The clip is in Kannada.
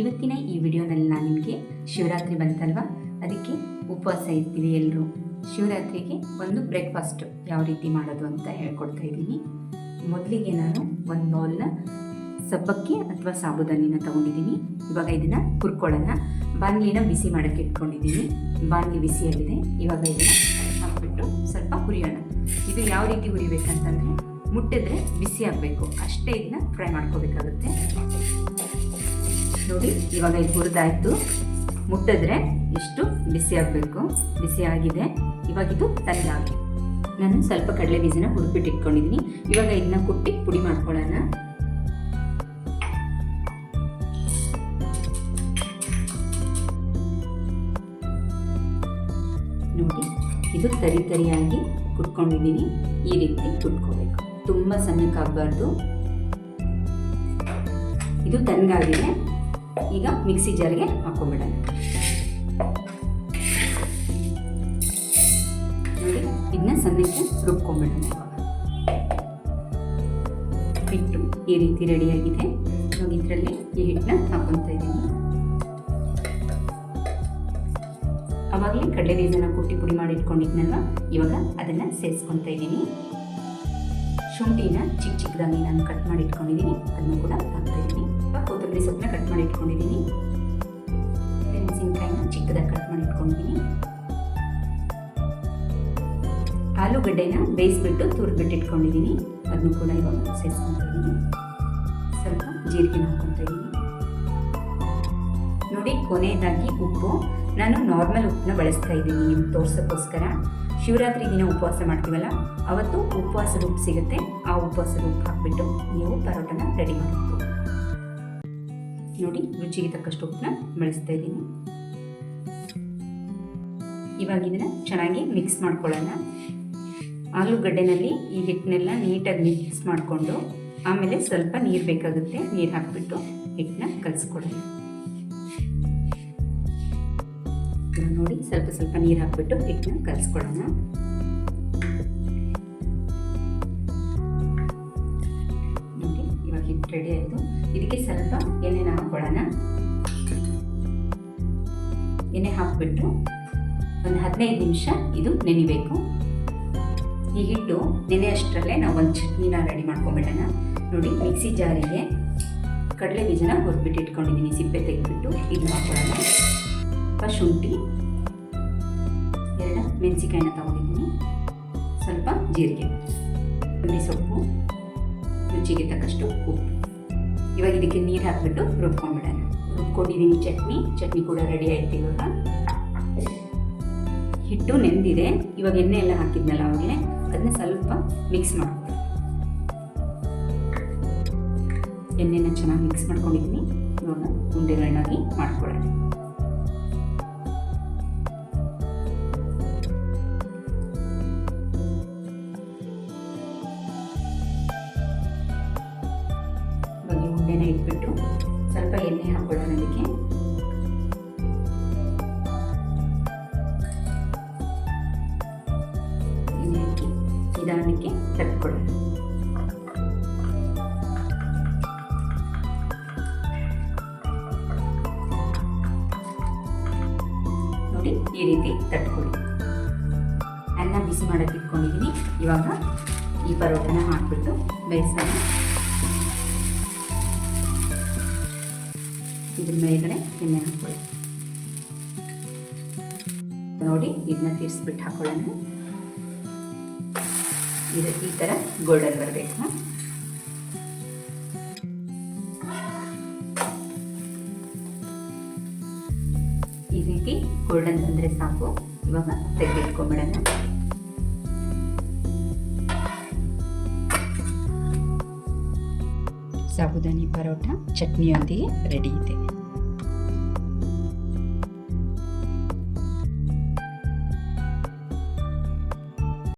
ಇವತ್ತಿನ ಈ ವಿಡಿಯೋನಲ್ಲಿ ನಾನು ನಿಮಗೆ ಶಿವರಾತ್ರಿ ಬಂತಲ್ವಾ? ಅದಕ್ಕೆ ಉಪವಾಸ ಇರ್ತೀವಿ ಎಲ್ಲರೂ ಶಿವರಾತ್ರಿಗೆ ಒಂದು ಬ್ರೇಕ್ಫಾಸ್ಟ್ ಯಾವ ರೀತಿ ಮಾಡೋದು ಅಂತ ಹೇಳ್ಕೊಡ್ತಾ ಇದ್ದೀನಿ. ಮೊದಲಿಗೆ ನಾನು ಒಂದು ಬೌಲ್ನ ಸಬ್ಬಕ್ಕಿ ಅಥವಾ ಸಾಬುದಾನಿನ ತಗೊಂಡಿದ್ದೀನಿ. ಇವಾಗ ಇದನ್ನು ಹುರ್ಕೊಳ್ಳೋಣ ಬಾಣಲಿನ ಬಿಸಿ ಮಾಡೋಕ್ಕೆ ಇಟ್ಕೊಂಡಿದ್ದೀನಿ. ಬಾಣಲಿ ಬಿಸಿಯಾಗಿದೆ ಇವಾಗ ಇದನ್ನು ಹಾಕ್ಬಿಟ್ಟು ಸ್ವಲ್ಪ ಹುರಿಯೋಣ. ಇದು ಯಾವ ರೀತಿ ಹುರಿಬೇಕಂತಂದರೆ ಮುಟ್ಟಿದ್ರೆ ಬಿಸಿ ಆಗಬೇಕು. ಅಷ್ಟೇ ಇದನ್ನ ಫ್ರೈ ಮಾಡ್ಕೋಬೇಕಾಗುತ್ತೆ. ನೋಡಿ, ಇವಾಗ ಇದು ಹುರಿದಾಯ್ತು. ಮುಟ್ಟಿದ್ರೆ ಇಷ್ಟು ಬಿಸಿ ಆಗಬೇಕು. ಬಿಸಿ ಆಗಿದೆ. ಇವಾಗ ಇದು ತಣ್ಣಗಾಗಿ ನಾನು ಸ್ವಲ್ಪ ಕಡಲೆ ಬೀಜನ ಹುರಿಬಿಟ್ಟು ಇಟ್ಕೊಂಡಿದ್ದೀನಿ ಇವಾಗ ಇದನ್ನ ಕುಟ್ಟಿ ಪುಡಿ ಮಾಡ್ಕೊಳ್ಳೋಣ. ನೋಡಿ, ಇದು ತರಿ ತರಿಯಾಗಿ ಕುಟ್ಕೊಂಡಿದ್ದೀನಿ ಈ ರೀತಿ ಕುಟ್ಕೋಬೇಕು. ತುಂಬ ಸಣ್ಣಕ್ಕಾಗಬಾರ್ದು. ಇದು ತಣ್ಣಗಾಗಿದೆ ಈಗ ಮಿಕ್ಸಿ ಜಾರಿಗೆ ಹಾಕೊಂಡ್ಬಿಡೋಣ ಇದನ್ನ ಸಣ್ಣಕ್ಕೆ ರುಬ್ಕೊಂಡ್ಬಿಡೋಣ ಹಿಟ್ಟು ಈ ರೀತಿ ರೆಡಿಯಾಗಿದೆ ಇದರಲ್ಲಿ ಈ ಹಿಟ್ಟನ್ನ ಹಾಕೊತಾ ಇದ್ದೀನಿ. ಅವಾಗಲೇ ಕಡಲೆ ಬೀಜನ ಕುಟ್ಟಿ ಪುಡಿ ಮಾಡಿ ಇಟ್ಕೊಂಡಿದ್ನಲ್ವ? ಇವಾಗ ಅದನ್ನು ಸೇರಿಸ್ಕೊತಾ ಇದ್ದೀನಿ. ಶುಂಠಿನ ಚಿಕ್ಕ ಚಿಕ್ಕದಾಗಿ ನಾನು ಕಟ್ ಮಾಡಿ ಇಟ್ಕೊಂಡಿದ್ದೀನಿ ಅದನ್ನು ಕೂಡ ಹಾಕ್ತಾ ಇದ್ದೀನಿ. ಕೊತ್ತಂಬರಿ ಸೊಪ್ಪನ್ನ ಕಟ್ ಮಾಡಿ ಇಟ್ಕೊಂಡಿದ್ದೀನಿ ಮೆಣಸಿನ್ಕಾಯಿನ ಚಿಕ್ಕದಾಗಿ ಕಟ್ ಮಾಡಿ ಇಟ್ಕೊಂಡಿದ್ದೀನಿ ಆಲೂಗಡ್ಡೆನ ಬೇಯಿಸ್ಬಿಟ್ಟು ತುರಿದ್ಬಿಟ್ಟು ಇಟ್ಕೊಂಡಿದ್ದೀನಿ ಅದನ್ನು ಕೂಡ ಇವಾಗ ಸೇರಿಸ್ಕೊತಾ ಸ್ವಲ್ಪ ಜೀರಿಗೆ ಹಾಕ್ಕೊತಾ ಇದ್ದೀನಿ. ನೋಡಿ ಕೊನೆಯದಾಗಿ ಉಪ್ಪು. ನಾನು ನಾರ್ಮಲ್ ಉಪ್ಪನ್ನ ಬಳಸ್ತಾ ಇದ್ದೀನಿ. ನಿಮ್ಗೆ ತೋರ್ಸೋಕ್ಕೋಸ್ಕರ. ಶಿವರಾತ್ರಿ ದಿನ ಉಪವಾಸ ಮಾಡ್ತೀವಲ್ಲ, ಅವತ್ತು ಉಪವಾಸ ರೂಪ ಸಿಗುತ್ತೆ. ಆ ಉಪವಾಸ ರೂಪ ಹಾಕ್ಬಿಟ್ಟು ನೀವು ಪರೋಟನ ರೆಡಿ ಮಾಡಬೇಕು ನೋಡಿ, ರುಚಿಗೆ ತಕ್ಕಷ್ಟು ಉಪ್ಪನ್ನ ಬಳಸ್ತಾ ಇದ್ದೀನಿ. ಇವಾಗ ಇದನ್ನ ಚೆನ್ನಾಗಿ ಮಿಕ್ಸ್ ಮಾಡ್ಕೊಳ್ಳೋಣ. ಆಲೂಗಡ್ಡೆನಲ್ಲಿ ಈ ಹಿಟ್ಟನ್ನೆಲ್ಲ ನೀಟಾಗಿ ಮಿಕ್ಸ್ ಮಾಡಿಕೊಂಡು, ಆಮೇಲೆ ಸ್ವಲ್ಪ ನೀರು ಬೇಕಾಗುತ್ತೆ, ನೀರು ಹಾಕಿಬಿಟ್ಟು ಹಿಟ್ಟನ್ನ ಕಲಿಸ್ಕೊಳ್ಳೋಣ. ನೋಡಿ ಸ್ವಲ್ಪ ಸ್ವಲ್ಪ ನೀರು ಹಾಕ್ಬಿಟ್ಟು ಹಿಟ್ಟನ್ನ ಕಲಿಸ್ಕೊಳ್ಳೋಣ ನೋಡಿ, ಇವಾಗ ಹಿಟ್ಟು ರೆಡಿ ಆಯಿತು. ಇದಕ್ಕೆ ಸ್ವಲ್ಪ ಎಣ್ಣೆನ ಹಾಕ್ಕೊಳ್ಳೋಣ ಎಣ್ಣೆ ಹಾಕ್ಬಿಟ್ಟು ಒಂದು ಹದಿನೈದು ನಿಮಿಷ ಇದು ನೆನಿಬೇಕು. ಈ ಹಿಟ್ಟು ನೆನೆ ಅಷ್ಟರಲ್ಲೇ ನಾವು ಒಂದು ಚಟ್ನಿನ ರೆಡಿ ಮಾಡ್ಕೊಂಬಿಡೋಣ ನೋಡಿ, ಮಿಕ್ಸಿ ಜಾರಿಗೆ ಕಡಲೆ ಬೀಜನ ಹುರಿದ್ಬಿಟ್ಟು ಇಟ್ಕೊಂಡಿದ್ದೀನಿ ಸಿಪ್ಪೆ ತೆಗೆದ್ಬಿಟ್ಟು ಇದು ಹಾಕೊಳ್ಳೋಣ ಸ್ವಲ್ಪ ಶುಂಠಿ ಎರಡು ಮೆಣಸಿಕಾಯಿನ ತಗೊಂಡಿದ್ದೀನಿ. ಸ್ವಲ್ಪ ಜೀರಿಗೆ ಕೊಬ್ಬರಿ ಸೊಪ್ಪು, ರುಚಿಗೆ ತಕ್ಕಷ್ಟು ಉಪ್ಪು. ಇವಾಗ ಇದಕ್ಕೆ ನೀರು ಹಾಕಿಬಿಟ್ಟು ರುಬ್ಕೊಂಡ್ಬಿಡೋಣ ರುಬ್ಕೊಂಡಿದ್ದೀನಿ ಚಟ್ನಿ. ಚಟ್ನಿ ಕೂಡ ರೆಡಿ ಆಯ್ತು ಇವಾಗ. ಹಿಟ್ಟು ನೆಂದಿದೆ. ಇವಾಗ ಎಣ್ಣೆ ಎಲ್ಲ ಹಾಕಿದ್ನಲ್ಲ ಅವಾಗಲೇ. ಅದನ್ನ ಸ್ವಲ್ಪ ಮಿಕ್ಸ್ ಮಾಡ್ಕೊಳ್ಳಿ ಎಣ್ಣೆನ ಚೆನ್ನಾಗಿ ಮಿಕ್ಸ್ ಮಾಡ್ಕೊಂಡಿದ್ದೀನಿ. ಇವಾಗ ಉಂಡೆಗಳನ್ನಾಗಿ ಮಾಡ್ಕೊಳ್ಳೋಣ. ಉಂಡೆನ ಇಟ್ಬಿಟ್ಟು ಸ್ವಲ್ಪ ಎಣ್ಣೆ ಹಾಕೊಳ್ಳೋಣ ಅದಕ್ಕೆ. ನಿಧಾನಕ್ಕೆ ತಟ್ಕೊಳ್ಳೋಣ. ನೋಡಿ ಈ ರೀತಿ ತಟ್ಕೊಳ್ಳಿ. ಅನ್ನ ಬಿಸಿ ಮಾಡೋಕ್ಕೆ ಇಟ್ಕೊಂಡಿದ್ದೀನಿ. ಇವಾಗ ಈ ಪರೋಟನ ಹಾಕ್ಬಿಟ್ಟು ಬೇಯಿಸೋಣ. ಇದ್ರ ಮೇಲ್ಗಡೆ ಎಣ್ಣೆ ಹಾಕೊಳ್ಳಿ. ನೋಡಿ, ಇದನ್ನ ತಿರ್ಸ್ಬಿಟ್ಟು ಹಾಕೊಳ್ಳೋಣ. ಇದು ಈ ಥರ ಗೋಲ್ಡನ್ ಬರಬೇಕು. ಈ ರೀತಿ ಗೋಲ್ಡನ್ ಬಂದರೆ ಸಾಕು. ಇವಾಗ ತೆಗೆದಿಟ್ಕೊಂಬಿಡೋಣ ಸಾಬುದಾನಿ ಪರೋಟ ಚಟ್ನಿಯೊಂದಿಗೆ ರೆಡಿ ಇದೆ.